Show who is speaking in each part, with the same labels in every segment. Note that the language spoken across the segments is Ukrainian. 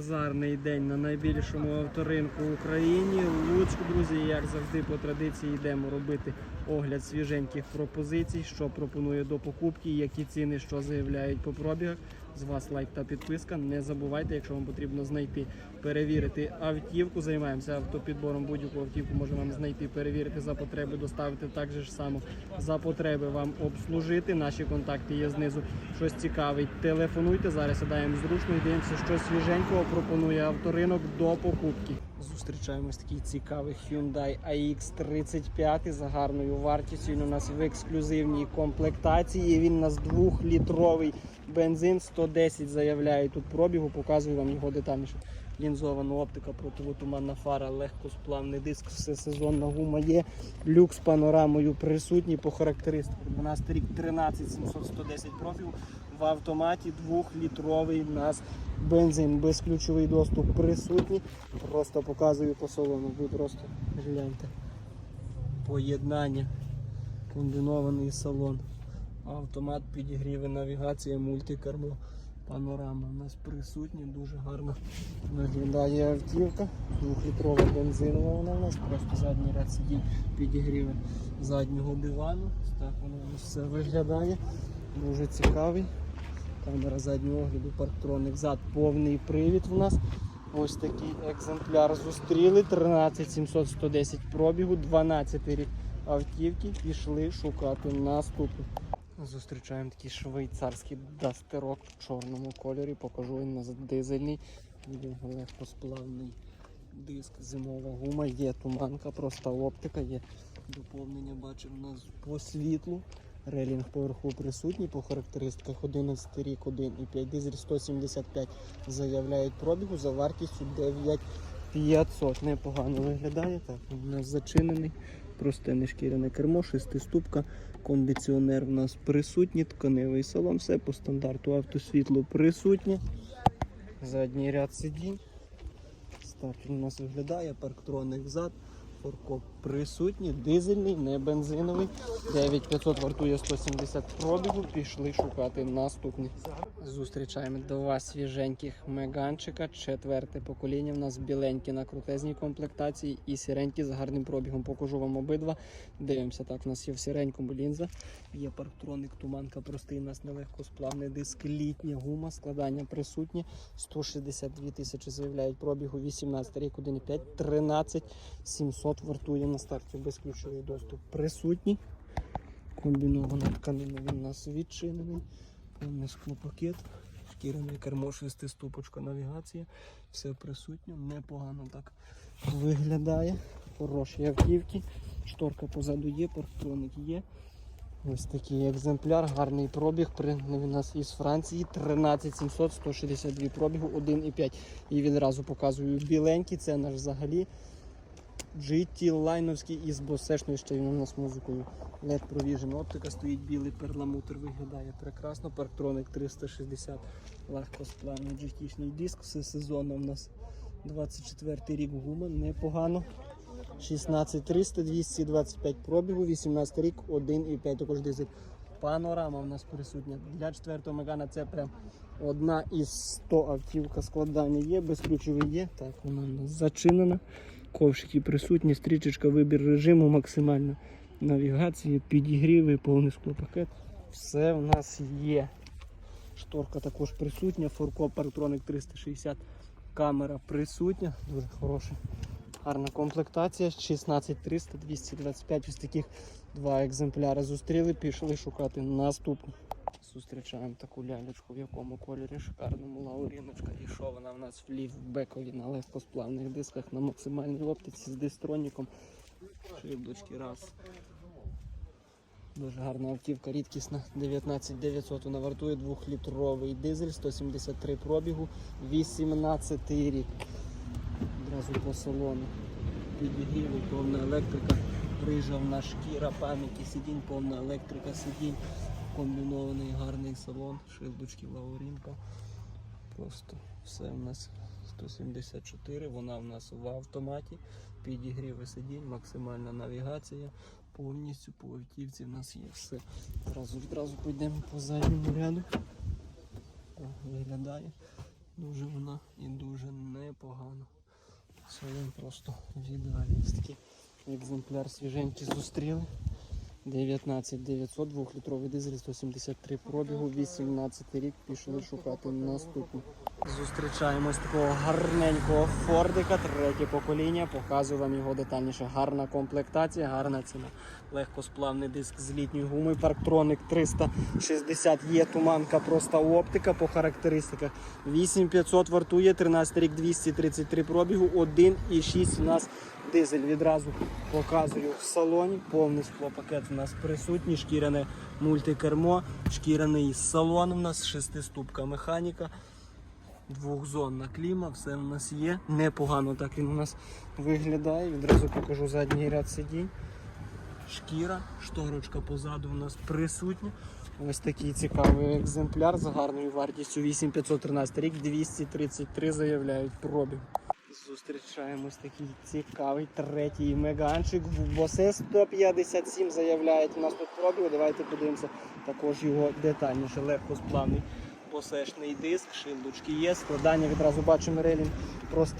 Speaker 1: Базарний день на найбільшому авторинку в Україні. Луцьку, друзі, як завжди, по традиції йдемо робити огляд свіженьких пропозицій, що пропонує до покупки, які ціни, що заявляють по пробігах. З вас лайк та підписка. Не забувайте, якщо вам потрібно знайти, перевірити автівку. Займаємося автопідбором будь-яку автівку. Можемо вам знайти, перевірити за потреби, доставити так же ж само за потреби вам обслужити. Наші контакти є знизу. Щось цікавить. Телефонуйте. Зараз сідаємо зручно і що свіженького пропонує авторинок до покупки. Зустрічаємось такий цікавий Hyundai AX35 за гарною вартістю. Він у нас в ексклюзивній комплектації. Він у нас двохлітровий бензин 110 заявляє тут пробігу. Показую вам його детальніше. Лінзована оптика, противотуманна фара, легкосплавний диск, все сезонна гума є. Люк з панорамою присутній по характеристиках. 12 рік 13 700 110 профів. В автоматі двохлітровий у нас бензин, безключовий доступ присутній. Просто показую по салону. Ви просто гляньте. Поєднання. Комбінований салон. Автомат підігріви, навігація, мультикермо, панорама у нас присутні, дуже гарно виглядає автівка. Двохлітрова бензинова вона у нас, просто задній ряд сидінь підігріви заднього дивану. Так воно все виглядає. Дуже цікавий. Камера заднього огляду, парктроник зад, повний привід у нас. Ось такий екземпляр зустріли. 13 700 110 пробігу, 12 рік автівки. Пішли шукати наступу. Зустрічаємо такий швейцарський дастерок в чорному кольорі. Покажу він нас дизельний. Легкосплавний диск, зимова гума, є туманка, проста оптика, є доповнення, бачимо нас по світлу. Релінг поверху присутній по характеристиках 11 рік, 1,5 дизель 175 заявляють пробігу за вартістю 9500. Непогано виглядає. Так, у нас зачинений, просте нешкіряне кермо, шестиступка, кондиціонер у нас присутній, тканевий салон, все по стандарту автосвітло присутнє. Задній ряд сидінь. Він у нас виглядає, парктроник зад, форкоп присутній, дизельний, не бензиновий. 9500 вартує 170 пробігу. Пішли шукати наступний. Зустрічаємо два свіженьких меганчика. Четверте покоління. У нас біленькі на крутезній комплектації і сіренькі з гарним пробігом. Покажу вам обидва. Дивимося, так, у нас є в сіренькому лінза. Є парктроник, туманка простий, у нас нелегкосплавний диск, літня гума, складання присутнє. 162 тисячі заявляють пробігу, 18 рік, 1,5, 13 700 вартує на старті. Безключовий доступ присутній. Комбінована тканина він у нас відчинений. Повний склопакет, шкіряне кермо, шестиступочка, навігація. Все присутнє, непогано так виглядає. Хороші автівки. Шторка позаду є, парктроник є. Ось такий екземпляр, гарний пробіг. Він у нас із Франції 13700, 162 пробігу, 1,5. І відразу показую біленький, це наш взагалі GT лайновський із босешною у нас музикою. LED Provision оптика стоїть білий перламутр, виглядає прекрасно. Парктроник 360, легкосплавний GT-шний диск, все сезонно у нас 24 рік гума, непогано. 16300, 225 пробігу, 18 рік, 1,5 також дизель. Панорама в нас присутня. Для 4 Мегана це прям одна із 100 автівка складання є, безключовий є. Так, вона у нас зачинена. Ковшики присутні, стрічечка, вибір режиму, максимальна навігація, підігріви, повний склопакет. Все в нас є. Шторка також присутня, форкоп Partronic 360, камера присутня, дуже хороша. Гарна комплектація, 16300, 225, ось таких два екземпляри зустріли, пішли шукати наступну. Зустрічаємо таку лялечку, в якому кольорі шикарному лауріночка. І що вона в нас в ліфбекові на легкосплавних дисках на максимальній оптиці з дистроніком. Шибдочки раз. Дуже гарна автівка, рідкісна 19900 вона вартує 2-літровий дизель, 173 пробігу, 18 рік. Одразу по салону. Підігріви, повна електрика, рижа в нас шкіра, пам'яті сидінь, повна електрика сидінь, комбінований гарний салон, шилдочки Лаурінка. Просто все у нас 174, вона в нас в автоматі, підігріви сидінь, максимальна навігація, повністю по автівці в нас є все. Одразу відразу підемо по задньому ряду. Виглядає. Дуже вона і дуже непогано. Салон просто в. Такий екземпляр свіженький зустріли. 19 900, 2-літровий дизель, 173 пробігу, 18 рік, пішли шукати наступну. Зустрічаємо ось такого гарненького Фордика, третє покоління. Показую вам його детальніше. Гарна комплектація, гарна ціна. Легкосплавний диск з літньою гумою. Парктроник 360 є туманка, проста оптика по характеристиках. 8500 вартує, 13 рік 233 пробігу, 1,6 у нас дизель. Відразу показую в салоні. Повний склопакет у нас присутній, шкіряне мультикермо, шкіряний салон у нас, шестиступка механіка. Двохзонна кліма, все у нас є. Непогано так він у нас виглядає. Відразу покажу задній ряд сидінь. Шкіра, шторочка позаду у нас присутня. Ось такий цікавий екземпляр з гарною вартістю 8513 рік, 233 заявляють пробіг. Зустрічаємо ось такий цікавий третій меганчик. Босе 157 заявляють у нас тут пробіг. Давайте подивимося також його детальніше. Легкосплавний босешний диск, шилдочки є. Складання відразу бачимо релінг.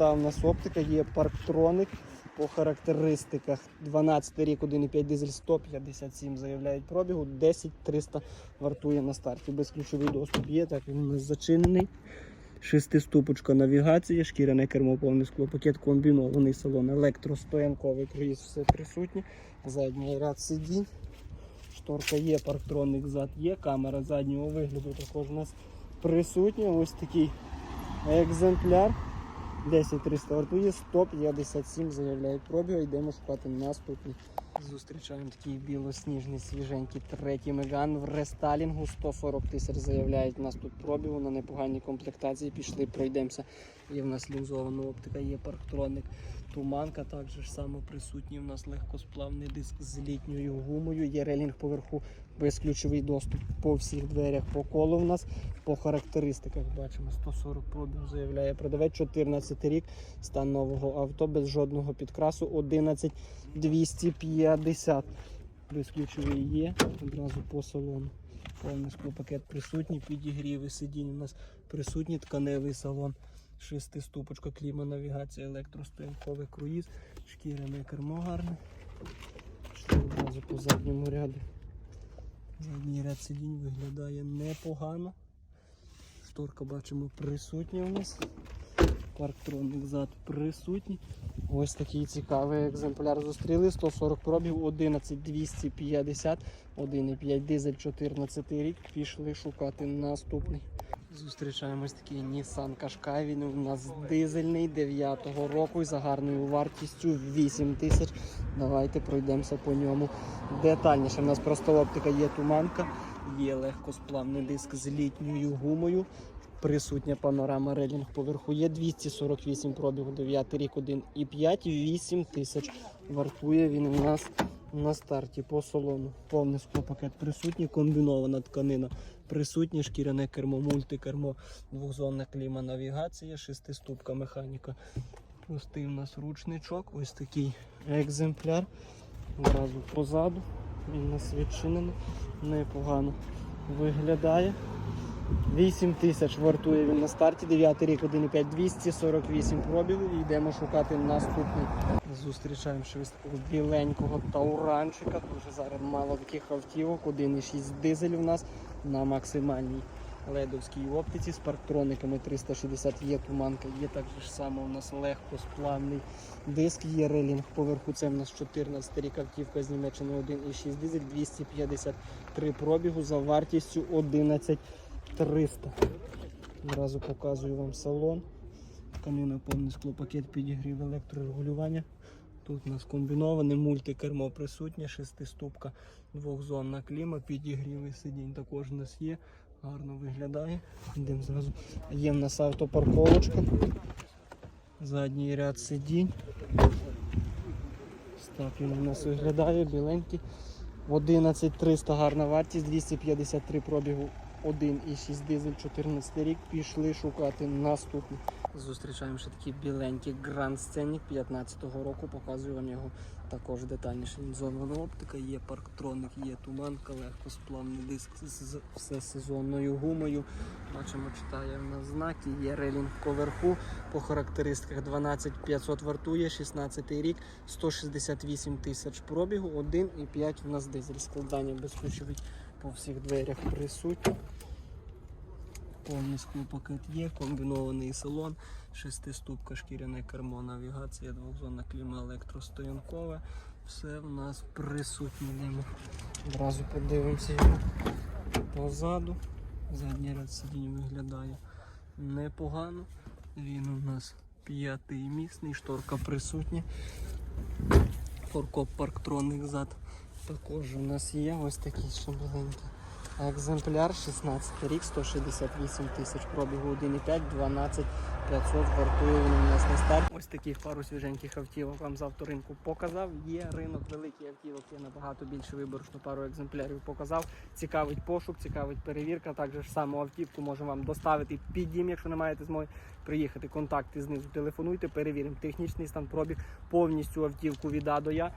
Speaker 1: У нас оптика, є парктроник. По характеристиках 12 рік, 1,5 дизель 157 заявляють пробігу, 10 300 вартує на старті. Безключовий доступ є, так він у нас зачинений. Шестиступочка навігація, шкіряне кермо, повний склопакет, комбінований салон, електростоянковий круїз, все присутнє. Задній ряд сидінь. Шторка є, парктронник зад є, камера заднього вигляду також у нас присутня. Ось такий екземпляр. 10 300 вартує, 157 заявляють пробіг. Йдемо шукати наступний. Зустрічаємо такий білосніжний свіженький третій меган в рестайлінгу. 140 тисяч заявляють у нас тут пробігу на непоганій комплектації. Пішли, пройдемося. Є в нас лінзована оптика, є парктроник, туманка. Також ж само присутній. У нас легкосплавний диск з літньою гумою. Є релінг поверху, безключовий доступ по всіх дверях по колу. У нас по характеристиках бачимо 140 пробігу заявляє продавець 14 рік. Стан нового авто без жодного підкрасу 11 250. Безключовий є одразу по салону. Повний склопакет присутній, підігріви сидінь у нас присутній, тканевий салон, шестиступочка, кліма, навігація, електростоянковий круїз, шкіряне кермо гарне. Одразу по задньому ряду. Задній ряд сидінь виглядає непогано. Шторка бачимо присутня у нас. Парктроник зад присутній. Ось такий цікавий екземпляр зустріли. 140 пробів, 11 250, 1,5 дизель 14 рік. Пішли шукати наступний. Зустрічаємо ось такий Nissan Qashqai. Він у нас дизельний 9-го року за гарною вартістю 8 тисяч. Давайте пройдемося по ньому детальніше. У нас просто оптика є туманка, є легкосплавний диск з літньою гумою. Присутня панорама релінг поверху є 248 пробігу, 9 рік 1,5, 8 тисяч вартує він у нас на старті по салону. Повний склопакет присутній, комбінована тканина присутня, шкіряне кермо, мультикермо, двохзонна кліма, навігація, шестиступка механіка. Простий у нас ручничок, ось такий екземпляр. Одразу позаду. Він нас відчинений, непогано виглядає. 8 тисяч вартує він на старті, 9 рік 1,5 248 пробігів. І йдемо шукати наступний. Зустрічаємо щось біленького тауранчика. Дуже зараз мало таких автівок, 1,6 дизель у нас на максимальній ледовській оптиці. З парктрониками 360 є туманка, є так же само у нас легкосплавний диск, є релінг поверху. Це в нас 14 рік. Автівка з Німеччини 1,6 дизель, 253 пробігу. За вартістю 11 300. Одразу показую вам салон. Тканина повний склопакет підігрів електрорегулювання. Тут у нас комбіноване мультикермо присутнє, шестиступка, двохзонна кліма, підігріви сидінь також у нас є. Гарно виглядає. Йдемо зразу. Є в нас автопарковочка. Задній ряд сидінь. Так він у нас виглядає, біленький. 11300 гарна вартість, 253 пробігу 1,6 дизель 14 рік. Пішли шукати наступний. Зустрічаємо ще такий біленький Grand Scenic 15-го року. Показую вам його також детальніше. Він оптика, є парктроник, є туманка, легкосплавний диск з всесезонною гумою. Бачимо, читає в нас знаки, є релінг поверху. По характеристиках 12500 вартує, 16 рік, 168 тисяч пробігу, 1,5 в нас дизель. Складання безключовий по всіх дверях присутні. Повний склопакет є, комбінований салон, шестиступка шкіряне кермо, навігація, двохзонна кліма електростоянкове. Все в нас присутнє. Йдемо. Одразу подивимося його позаду. Задній ряд сидінь виглядає непогано. Він у нас п'ятий місний, шторка присутня. Форкоп парктронних зад також у нас є. Ось такий ще. Екземпляр 16 рік, 168 тисяч пробігу 1,5, 12 500 вартує він у нас на старт. Ось таких пару свіженьких автівок вам з авторинку показав. Є ринок великий автівок, є набагато більше виборочно пару екземплярів показав. Цікавить пошук, цікавить перевірка. Також саму автівку можемо вам доставити під дім, якщо не маєте змоги приїхати. Контакти знизу телефонуйте, перевіримо технічний стан пробіг, повністю автівку від А до Я.